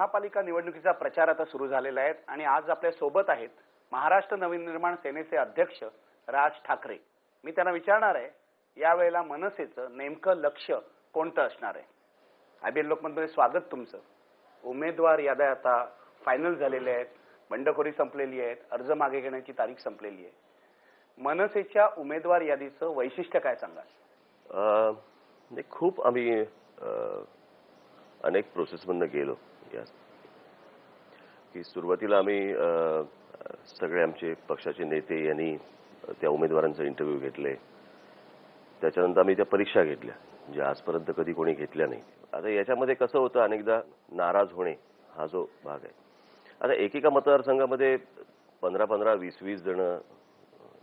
महापालिका निवडणुकीचा प्रचार आता सुरू झालेला आहे आणि आज आपल्यासोबत आहेत महाराष्ट्र नवनिर्माण सेनेचे अध्यक्ष राज ठाकरे. मी त्यांना विचारणार आहे यावेळेला मनसेचं नेमकं लक्ष कोणतं असणार आहे? आयबीएल लोकमतमध्ये स्वागत तुमचं. उमेदवार याद्या आता फायनल झालेल्या आहेत बंडखोरी संपलेली आहेत अर्ज मागे घेण्याची तारीख संपलेली आहे. मनसेच्या उमेदवार यादीचं वैशिष्ट्य काय सांगाल? म्हणजे खूप आम्ही अनेक प्रोसेसमधनं गेलो. की सुरुवातीला आम्ही सगळे आमचे पक्षाचे नेते यांनी त्या उमेदवारांचे इंटरव्ह्यू घेतले. त्याच्यानंतर आम्ही त्या परीक्षा घेतल्या ज्या आजपर्यंत कधी कोणी घेतल्या नाही. आता याच्यामध्ये कसं होतं अनेकदा नाराज होणे हा जो भाग आहे. आता एकेका मतदारसंघामध्ये पंधरा पंधरा वीस वीस जण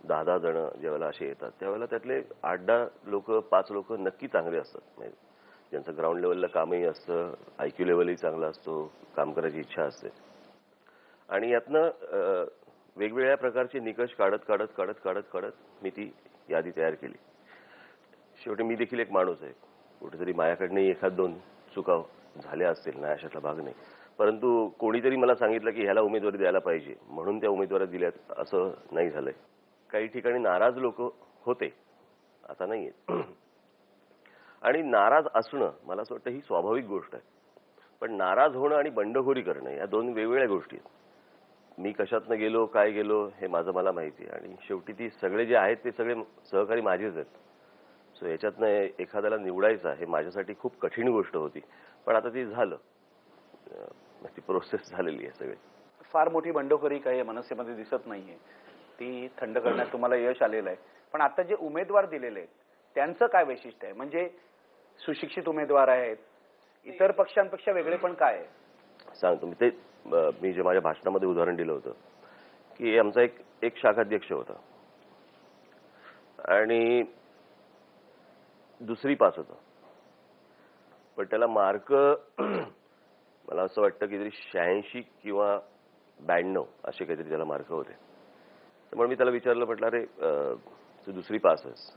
दहा दहा जण ज्यावेळेला असे येतात त्यावेळेला त्यातले आठ दहा लोक पाच लोक नक्की चांगले असतात. ज्यांचं ग्राउंड लेवलला कामही असतं आयक्यू लेवलही चांगला असतो काम करायची इच्छा असते. आणि यातनं वेगवेगळ्या प्रकारचे निकष काढत काढत काढत काढत काढत मी ती यादी तयार केली. शेवटी मी देखील एक माणूस आहे. कुठेतरी माझ्याकडनंही एखाद दोन चुका झाल्या असतील नाही अशातला भाग नाही. परंतु कोणीतरी मला सांगितलं की ह्याला उमेदवारी द्यायला पाहिजे. म्हणून त्या उमेदवारी दिल्यात असं नाही झालंय. काही ठिकाणी नाराज लोक होते. आता नाही आणि नाराज असणं मला असं वाटतं ही स्वाभाविक गोष्ट आहे. पण नाराज होणं आणि बंडखोरी करणं या दोन वेगवेगळ्या गोष्टी आहेत. मी कशातनं गेलो काय गेलो हे माझं मला माहिती आहे. आणि शेवटी ती सगळे जे आहेत ते सगळे सहकारी माझेच आहेत. सो याच्यातनं एखाद्याला निवडायचं हे माझ्यासाठी खूप कठीण गोष्ट होती. पण आता ती झालं. ती प्रोसेस झालेली आहे सगळी. फार मोठी बंडखोरी काही मनसेमध्ये दिसत नाहीये. ती थंड करण्यात तुम्हाला यश आलेलं आहे. पण आता जे उमेदवार दिलेले आहेत त्यांचं काय वैशिष्ट्य आहे? म्हणजे सुशिक्षित उमेदवार आहेत. इतर पक्षांपेक्षा वेगळे पण काय सांग सांगतो मी. ते मी जे माझ्या भाषणामध्ये उदाहरण दिलं होतं की आमचा एक एक शाखाध्यक्ष होता. आणि दुसरी पास होता. पण त्याला मार्क मला असं वाटतं की शहाऐंशी किंवा ब्याण्णव असे काहीतरी त्याला मार्क होते. त्यामुळे मी त्याला विचारलं म्हटलं अरे तू दुसरी पास आहेस.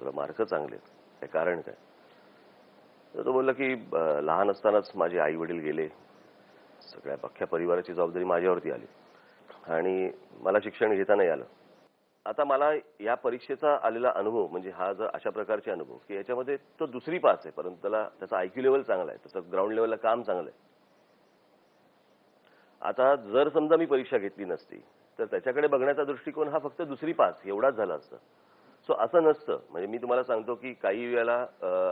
तुला मार्क चांगले आहेत. काय कारण काय? तर तो बोलला की लहान असतानाच माझे आई वडील गेले. सगळ्या अख्ख्या परिवाराची जबाबदारी माझ्यावरती आली. आणि मला शिक्षण घेता नाही आलं. आता मला या परीक्षेचा आलेला अनुभव म्हणजे हा जर अशा प्रकारचे अनुभव की याच्यामध्ये तो दुसरी पास आहे परंतु त्याला त्याचा आयक्यू लेवल चांगला आहे त्याचं ग्राउंड लेवलला काम चांगलं आहे. आता जर समजा मी परीक्षा घेतली नसती तर त्याच्याकडे बघण्याचा दृष्टिकोन हा फक्त दुसरी पास एवढाच झाला असता. सो असं नसतं. म्हणजे मी तुम्हाला सांगतो की काही वेळेला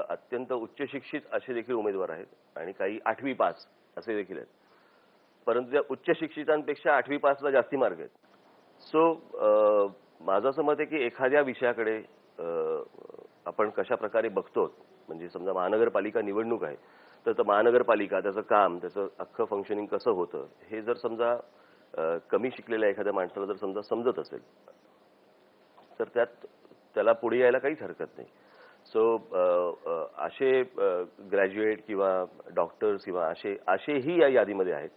अत्यंत उच्च शिक्षित असे देखील उमेदवार आहेत आणि काही आठवी पास असे देखील आहेत. परंतु त्या उच्च शिक्षितांपेक्षा आठवी पासला जास्ती मार्ग आहेत. सो माझं असं मत आहे की एखाद्या विषयाकडे आपण कशा प्रकारे बघतो म्हणजे समजा महानगरपालिका निवडणूक आहे तर महानगरपालिका त्याचं काम त्याचं अख्खं फंक्शनिंग कसं होतं हे जर समजा कमी शिकलेल्या एखाद्या माणसाला जर समजा समजत असेल तर त्यात त्याला पुढे यायला काहीच हरकत नाही. सो असे ग्रॅज्युएट किंवा डॉक्टर्स किंवा असे असेही या यादीमध्ये आहेत.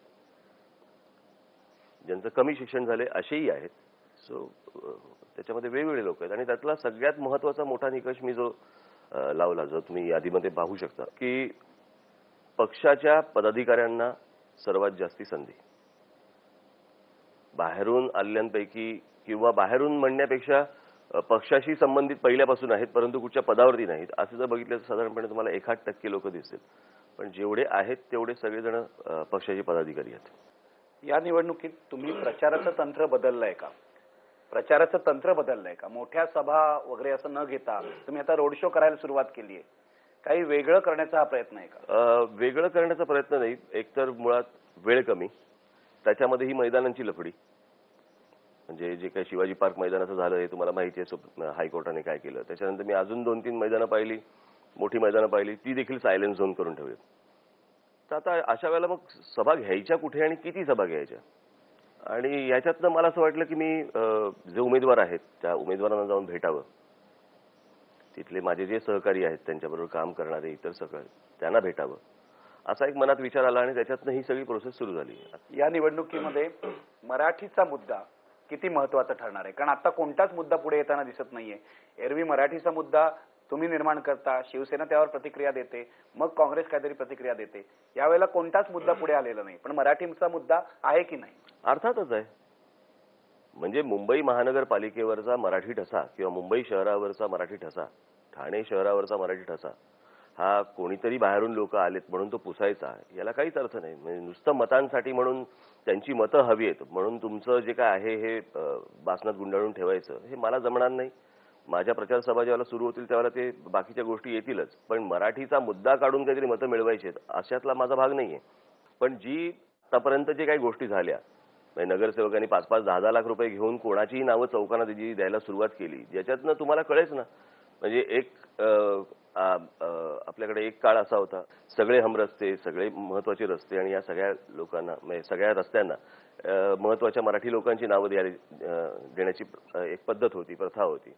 ज्यांचं कमी शिक्षण झाले असेही आहेत. सो त्याच्यामध्ये वेगवेगळे लोक आहेत. आणि त्यातला सगळ्यात महत्त्वाचा मोठा निकष मी जो लावला जो तुम्ही यादीमध्ये पाहू शकता की पक्षाच्या पदाधिकाऱ्यांना सर्वात जास्ती संधी. बाहेरून आलेल्यांपैकी किंवा बाहेरून म्हणण्यापेक्षा पक्षाशी संबंधित पहिल्यापासून आहेत परंतु कुठच्या पदावरती नाहीत. असं जर बघितलं तर साधारणपणे तुम्हाला एखाद टक्के लोक दिसतील. पण जेवढे आहेत तेवढे सगळेजण पक्षाचे पदाधिकारी आहेत. या निवडणुकीत तुम्ही प्रचाराचं तंत्र बदललंय का? प्रचाराचं तंत्र बदललंय का? मोठ्या सभा वगैरे असं न घेता तुम्ही आता रोड शो करायला सुरुवात केली आहे काही वेगळं करण्याचा हा प्रयत्न आहे का? वेगळं करण्याचा प्रयत्न नाही. एकतर मुळात वेळ कमी. त्याच्यामध्ये ही मैदानांची लफडी. म्हणजे जे काही शिवाजी पार्क मैदानाचं झालं हे तुम्हाला माहिती आहे हायकोर्टाने काय केलं. त्याच्यानंतर मी अजून दोन तीन मैदानं पाहिली मोठी मैदानं पाहिली ती देखील सायलेन्स झोन करून ठेवली. तर आता अशा वेळेला मग सभा घ्यायच्या कुठे आणि किती सभा घ्यायच्या? आणि याच्यातनं मला असं वाटलं की मी जे उमेदवार आहेत त्या उमेदवारांना जाऊन भेटावं. तिथले माझे जे सहकारी आहेत त्यांच्याबरोबर काम करणारे इतर सगळे त्यांना भेटावं. असा एक मनात विचार आला आणि त्याच्यातनं ही सगळी प्रोसेस सुरू झाली. या निवडणुकीमध्ये मराठीचा मुद्दा किती महत्वाचं ठरणार आहे? कारण आता कोणताच मुद्दा पुढे येताना दिसत नाहीये. एरवी मराठीचा मुद्दा तुम्ही निर्माण करता शिवसेना त्यावर प्रतिक्रिया देते मग काँग्रेस काहीतरी प्रतिक्रिया देते. यावेळेला कोणताच मुद्दा पुढे आलेला नाही. पण मराठीचा मुद्दा आहे की नाही? अर्थातच आहे. म्हणजे मुंबई महानगरपालिकेवरचा मराठी ठसा किंवा मुंबई शहरावरचा मराठी ठसा ठाणे शहरावरचा मराठी ठसा हा कोणीतरी बाहेरून लोक आलेत म्हणून तो पुसायचा. याला काहीच अर्थ नाही. म्हणजे नुसतं मतांसाठी म्हणून त्यांची मतं हवी आहेत. म्हणून तुमचं जे काय आहे हे बासनात गुंडाळून ठेवायचं हे मला जमणार नाही. माझ्या प्रचार सभा ज्यावेळेला सुरू होतील त्यावेळेला ते बाकीच्या गोष्टी येतीलच. पण मराठीचा मुद्दा काढून काहीतरी मतं मिळवायची आहेत अशातला माझा भाग नाहीये. पण जी आतापर्यंत जे काही गोष्टी झाल्या म्हणजे नगरसेवकांनी पाच पाच दहा दहा लाख रुपये घेऊन कोणाचीही नावं चौकाना जी द्यायला सुरुवात केली ज्याच्यातनं तुम्हाला कळेच ना. म्हणजे एक आपल्याकडे एक काळ असा होता. सगळे हम रस्ते सगळे महत्त्वाचे रस्ते आणि या सगळ्या लोकांना म्हणजे सगळ्या रस्त्यांना महत्त्वाच्या मराठी लोकांची नावं द्यायला देण्याची एक पद्धत होती प्रथा होती.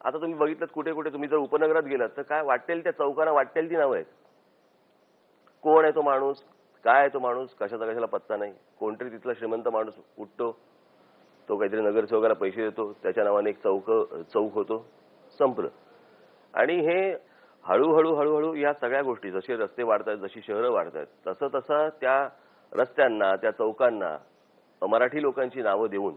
आता तुम्ही बघितलं कुठे कुठे तुम्ही जर उपनगरात गेलात तर काय वाटेल त्या चौकांना वाटेल ती नावं आहेत. कोण आहे तो माणूस? काय आहे तो माणूस? कशाचा कशाला पत्ता नाही. कोणतरी तिथला श्रीमंत माणूस उठतो. तो काहीतरी नगरसेवकाला पैसे देतो. त्याच्या नावाने एक चौक चौक होतो. संपलं. आणि हे हळूहळू हळूहळू या सगळ्या गोष्टी जसे रस्ते वाढत आहेत जशी शहरं वाढत आहेत तसं तसं त्या रस्त्यांना त्या चौकांना मराठी लोकांची नावं देऊन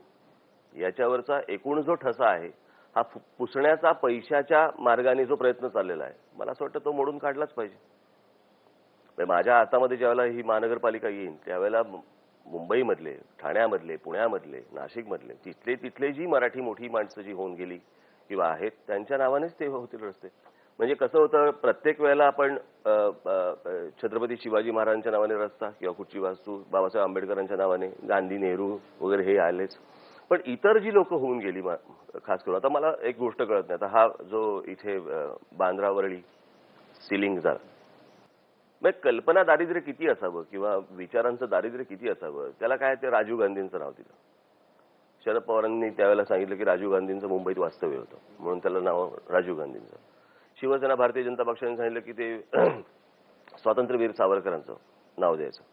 याच्यावरचा एकूण जो ठसा आहे हा पुसण्याचा पैशाच्या मार्गाने जो प्रयत्न चाललेला आहे मला असं वाटतं तो मोडून काढलाच पाहिजे. म्हणजे माझ्या हातामध्ये ज्यावेळेला ही महानगरपालिका येईल त्यावेळेला मुंबईमधले ठाण्यामधले पुण्यामधले नाशिकमधले तिथले तिथले जी मराठी मोठी माणसं जी होऊन गेली किंवा आहेत त्यांच्या नावानेच ते होतील रस्ते. म्हणजे कसं होतं प्रत्येक वेळेला आपण छत्रपती शिवाजी महाराजांच्या नावाने रस्ता किंवा कुठची वास्तू बाबासाहेब आंबेडकरांच्या नावाने गांधी नेहरू वगैरे हे आलेच. पण इतर जी लोक होऊन गेली मा- खास करून आता मला एक गोष्ट कळत नाही. आता हा जो इथे बांद्रावरळी सिलिंग झाला. मग कल्पना दारिद्र्य किती असावं किंवा विचारांचं दारिद्र्य किती असावं? त्याला काय ते राजीव गांधींचं नाव दिलं. शरद पवारांनी त्यावेळेला सांगितलं की राजीव गांधींचं मुंबईत वास्तव्य होतं. म्हणून त्याला नाव राजीव गांधींचं. शिवसेना भारतीय जनता पक्षाने सांगितलं की ते स्वातंत्र्यवीर सावरकरांचं नाव द्यायचं.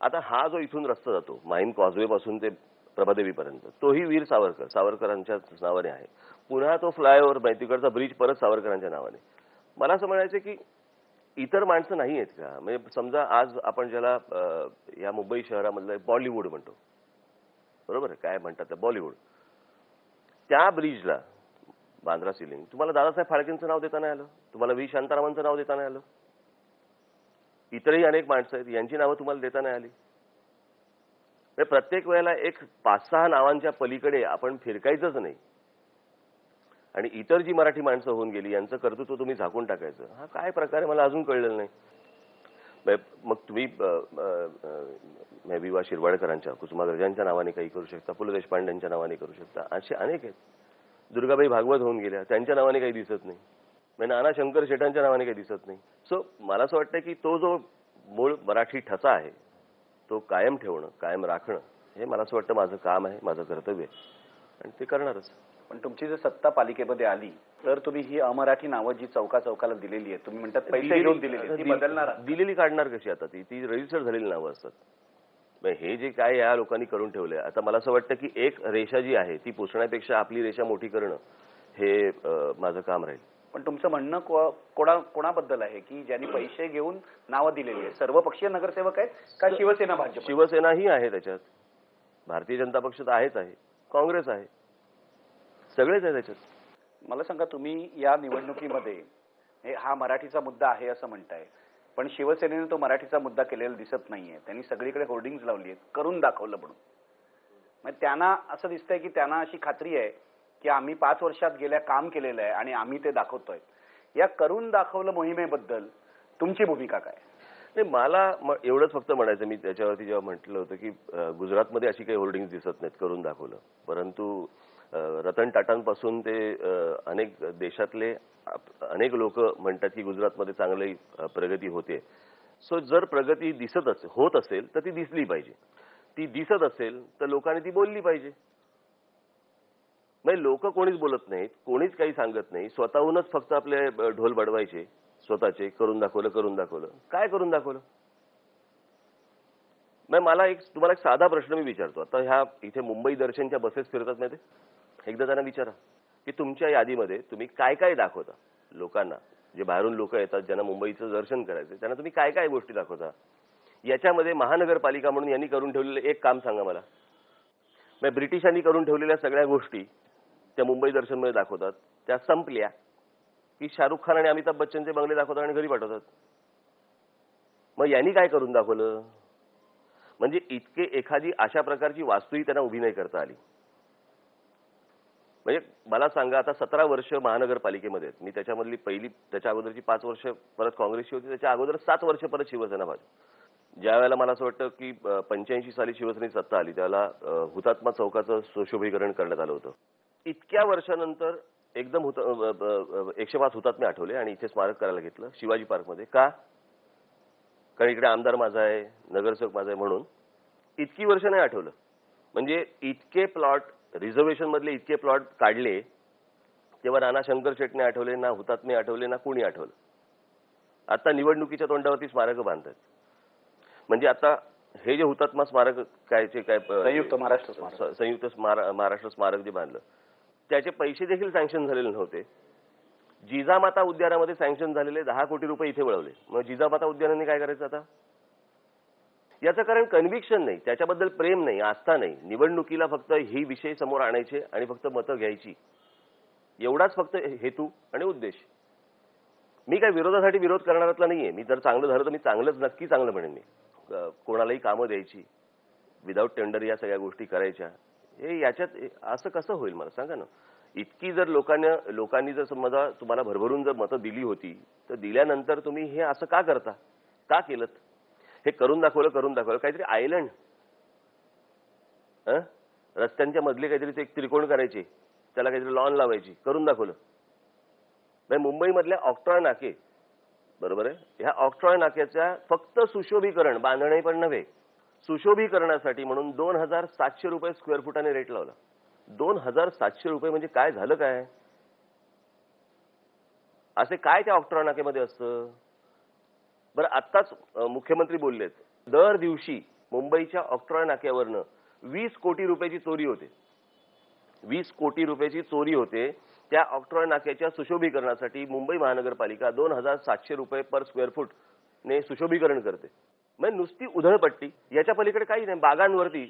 आता हा जो इथून रस्ता जातो माहीम कॉजवे पासून ते प्रभादेवीपर्यंत तोही वीर सावरकर सावरकरांच्या नावाने आहे. पुन्हा तो फ्लायओव्हर तिकडचा ब्रिज परत सावरकरांच्या नावाने. मला असं म्हणायचं की इतर माणसं नाही आहेत का? म्हणजे समजा आज आपण ज्याला या मुंबई शहरामधलं बॉलिवूड म्हणतो. बरोबर आहे? काय म्हणतात त्या बॉलिवूड. त्या ब्रिजला बांद्रा सिलिंग तुम्हाला दादासाहेब फाळकेंचं नाव देता नाही आलं? तुम्हाला व्ही. शांतारामांचं नाव देता नाही आलं? इतरही अनेक माणसं आहेत यांची नावं तुम्हाला देता नाही आली. म्हणजे प्रत्येक वेळेला एक पाच सहा नावांच्या पलीकडे आपण फिरकायचंच नाही. आणि इतर जी मराठी माणसं होऊन गेली यांचं कर्तृत्व तुम्ही झाकून टाकायचं. हा काय प्रकारे मला अजून कळलेलं नाही. म्हणजे मग तुम्ही विवा शिरवाडकरांच्या कुसुमाग्रजांच्या नावाने काही करू शकता पु ल देशपांड्यांच्या नावाने करू शकता असे अनेक आहेत. दुर्गाबाई भागवत होऊन गेल्या. त्यांच्या नावाने काही दिसत नाही. म्हणजे नाना शंकर शेटांच्या नावाने काही दिसत नाही. सो मला असं वाटतं की तो जो मूळ मराठी ठसा आहे तो कायम ठेवणं कायम राखणं हे मला असं वाटतं माझं काम आहे माझं कर्तव्य आहे. आणि ते करणारच. पण तुमची जर सत्ता पालिकेमध्ये आली तर तुम्ही ही अमराठी नावं जी चौका चौकाला दिलेली आहेत तुम्ही म्हणतात पैसे घेऊन दिलेली. दिलेली काढणार कशी आता ती? ती रजिस्टर झालेली नावं असतात. मग हे जे काय या लोकांनी करून ठेवलंय आता मला असं वाटतं की एक रेषा जी आहे ती पुसण्यापेक्षा आपली रेषा मोठी करणं हे माझं काम राहील. पण तुमचं म्हणणं कोणा कोणाबद्दल आहे की ज्यांनी पैसे घेऊन नावं दिलेली आहेत? सर्वपक्षीय नगरसेवक आहेत का शिवसेना भाजप? शिवसेनाही आहे त्याच्यात. भारतीय जनता पक्ष तर आहेच आहे. काँग्रेस आहे. सगळेच आहे त्याच्यात. मला सांगा तुम्ही या निवडणुकीमध्ये हे हा मराठीचा मुद्दा आहे असं म्हणताय. पण शिवसेनेने तो मराठीचा मुद्दा केलेला दिसत नाहीये. त्यांनी सगळीकडे होर्डिंग लावली आहेत करून दाखवलं म्हणून. मग त्यांना असं दिसतंय की त्यांना अशी खात्री आहे की आम्ही पाच वर्षात गेल्या काम केलेलं आहे आणि आम्ही ते दाखवतोय. या करून दाखवलं मोहिमेबद्दल तुमची भूमिका काय? नाही मला एवढंच फक्त म्हणायचं मी त्याच्यावरती जेव्हा म्हटलं होतं की गुजरातमध्ये अशी काही होर्डिंग दिसत नाहीत करून दाखवलं. परंतु रतन टाटांपासून ते अनेक देशातले अनेक लोक म्हणतात की गुजरातमध्ये चांगली प्रगती होते. सो जर प्रगती दिसत असेल होत असेल तर ती दिसली पाहिजे. ती दिसत असेल तर लोकांनी ती बोलली पाहिजे. म्हणजे लोक कोणीच बोलत नाहीत कोणीच काही सांगत नाही स्वतःहूनच फक्त आपले ढोल बडवायचे स्वतःचे करून दाखवलं करून दाखवलं. काय करून दाखवलं? मग मला एक तुम्हाला एक साधा प्रश्न मी विचारतो. आता ह्या इथे मुंबई दर्शनच्या बसेस फिरतात ते एकदा त्यांना विचारा की तुमच्या यादीमध्ये तुम्ही काय काय दाखवता? लोकांना. जे बाहेरून लोक येतात ज्यांना मुंबईचं दर्शन करायचं त्यांना तुम्ही काय काय गोष्टी दाखवता? याच्यामध्ये महानगरपालिका म्हणून यांनी करून ठेवलेलं एक काम सांगा मला. मग ब्रिटिशांनी करून ठेवलेल्या सगळ्या गोष्टी त्या मुंबई दर्शनमध्ये दाखवतात. त्या संपल्या की शाहरुख खान आणि अमिताभ बच्चनचे बंगले दाखवतात आणि घरी पाठवतात. मग यांनी काय करून दाखवलं? म्हणजे इतके एखादी अशा प्रकारची वास्तूही त्यांना उभी नाही करता आली. म्हणजे मला सांगा आता सतरा वर्ष महानगरपालिकेमध्ये आहेत. मी त्याच्यामधली पहिली त्याच्या अगोदरची पाच वर्ष परत काँग्रेसची होती त्याच्या अगोदर सात वर्ष परत शिवसेना भाजप. ज्या वेळेला मला असं वाटतं की पंच्याऐंशी साली शिवसेनेची सत्ता आली त्यावेळेला हुतात्मा चौकाचं सुशोभीकरण करण्यात आलं होतं. इतक्या वर्षानंतर एकदम हुत एकशे पाच हुतात्मे आठवले आणि इथे स्मारक करायला घेतलं शिवाजी पार्कमध्ये. का? कारण इकडे आमदार माझा आहे नगरसेवक माझा आहे म्हणून. इतकी वर्ष नाही आठवलं. म्हणजे इतके प्लॉट रिझर्वेशन मधले इतके प्लॉट काढले तेव्हा नाना शंकर शेटने आठवले ना हुतात्मे आठवले ना कोणी आठवलं? आता निवडणुकीच्या तोंडावरती स्मारकं बांधतात. म्हणजे आता हे जे हुतात्मा स्मारक कायचे काय प- संयुक्त महाराष्ट्र स्मारक. संयुक्त महाराष्ट्र स्मारक जे बांधलं त्याचे पैसे देखील सँक्शन झालेले नव्हते. जिजामाता उद्यानामध्ये सँक्शन झालेले दहा कोटी रुपये इथे वळवले. मग जिजामाता उद्यानाने काय करायचं आता? याचं कारण कन्व्हिक्शन नाही त्याच्याबद्दल प्रेम नाही आस्था नाही. निवडणुकीला फक्त ही विषय समोर आणायचे आणि फक्त मतं घ्यायची. एवढाच फक्त हेतू आणि उद्देश. मी काय विरोधासाठी विरोध करणारातला नाहीये. मी जर चांगलं झालं तर मी चांगलंच नक्की चांगलं म्हणेन मी. कोणालाही कामं द्यायची. विदाऊट टेंडर या सगळ्या गोष्टी करायच्या. हे याच्यात असं कसं होईल मला सांगा ना? इतकी जर लोकांना लोकांनी जर समजा तुम्हाला भरभरून जर मतं दिली होती तर दिल्यानंतर तुम्ही हे असं का करता? का केलं हे करून दाखवलं करून दाखवलं. काहीतरी आयलंड हं? रस्त्यांच्या मधले काहीतरी ते एक त्रिकोण करायचे. त्याला काहीतरी लॉन लावायची. करून दाखवलं. नाही मुंबईमधल्या ऑक्ट्रॉय नाके. बरोबर आहे? ह्या ऑक्ट्रॉय नाक्याच्या फक्त सुशोभीकरण बांधणे पण नव्हे. सुशोभीकरणासाठी म्हणून दोन हजार सातशे रुपये स्क्वेअर फुटाने रेट लावला. दोन हजार सातशे रुपये म्हणजे काय झालं काय? असे काय त्या ऑक्ट्रॉय नाकेमध्ये असतं? बरं आत्ताच मुख्यमंत्री बोललेत. दर दिवशी मुंबईच्या ऑक्ट्रॉय नाक्यावरनं वीस कोटी रुपयाची चोरी होते. वीस कोटी रुपयाची चोरी होते. त्या ऑक्ट्रॉय नाक्याच्या सुशोभीकरणासाठी मुंबई महानगरपालिका दोन हजार सातशे रुपये पर स्क्वेअर फूट ने सुशोभीकरण करते. म्हणजे नुसती उधळपट्टी याच्या पलीकडे काही नाही बागांवरती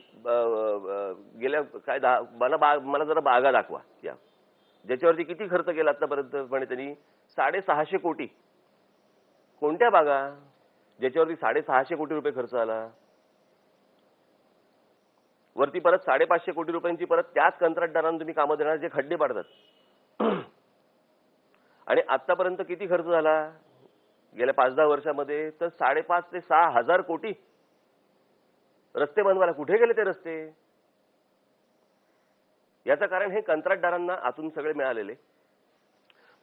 गेल्या काय दहा मला बाग मला जरा बागा दाखवा या. ज्याच्यावरती किती खर्च केला आतापर्यंत म्हणे त्यांनी साडेसहाशे कोटी कोणत्या बागा? ज्याच्यावरती साडेसहाशे कोटी रुपये खर्च आला? वरती परत साडेपाचशे कोटी रुपयांची परत त्याच कंत्राटदारांना तुम्ही कामं देणार जे खड्डे पाडतात. आणि आतापर्यंत किती खर्च झाला? गेल्या पाच दहा वर्षामध्ये तर साडेपाच ते सहा हजार कोटी. रस्ते बनवायला कुठे गेले ते रस्ते? याचं कारण हे कंत्राटदारांना आतून सगळे मिळालेले.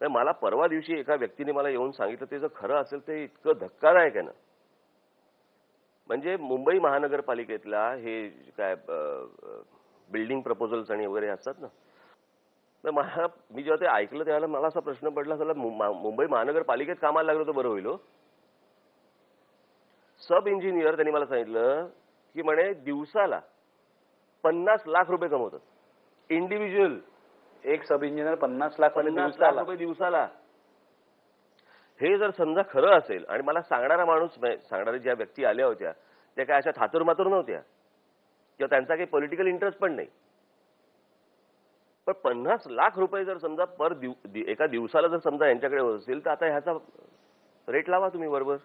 म्हणजे मला परवा दिवशी एका व्यक्तीने मला येऊन सांगितलं ते जर खरं असेल ते इतकं धक्कादायक आहे ना. म्हणजे मुंबई महानगरपालिकेतला हे काय बिल्डिंग प्रपोजल्स आणि वगैरे असतात ना. तर मला मी जेव्हा ते ऐकलं त्यावेळेला मला असा प्रश्न पडला चला मुंबई महानगरपालिकेत कामाला लागलो तर बरं होईल हो. सब इंजिनियर त्यांनी मला सांगितलं की म्हणे दिवसाला पन्नास लाख रुपये कमवतात. इंडिव्हिज्युअल एक सब इंजिनियर पन्नास लाख पन्नास. लाख रुपये दिवसाला. हे जर समजा खरं असेल आणि मला सांगणारा माणूस सांगणाऱ्या ज्या व्यक्ती आल्या होत्या त्या काय अशा थातूर मातूर नव्हत्या? किंवा त्यांचा काही पॉलिटिकल इंटरेस्ट पण नाही. पण पन्नास लाख रुपये जर समजा पर दिव दि- एका दिवसाला जर समजा यांच्याकडे असेल तर आता ह्याचा रेट लावा तुम्ही बरोबर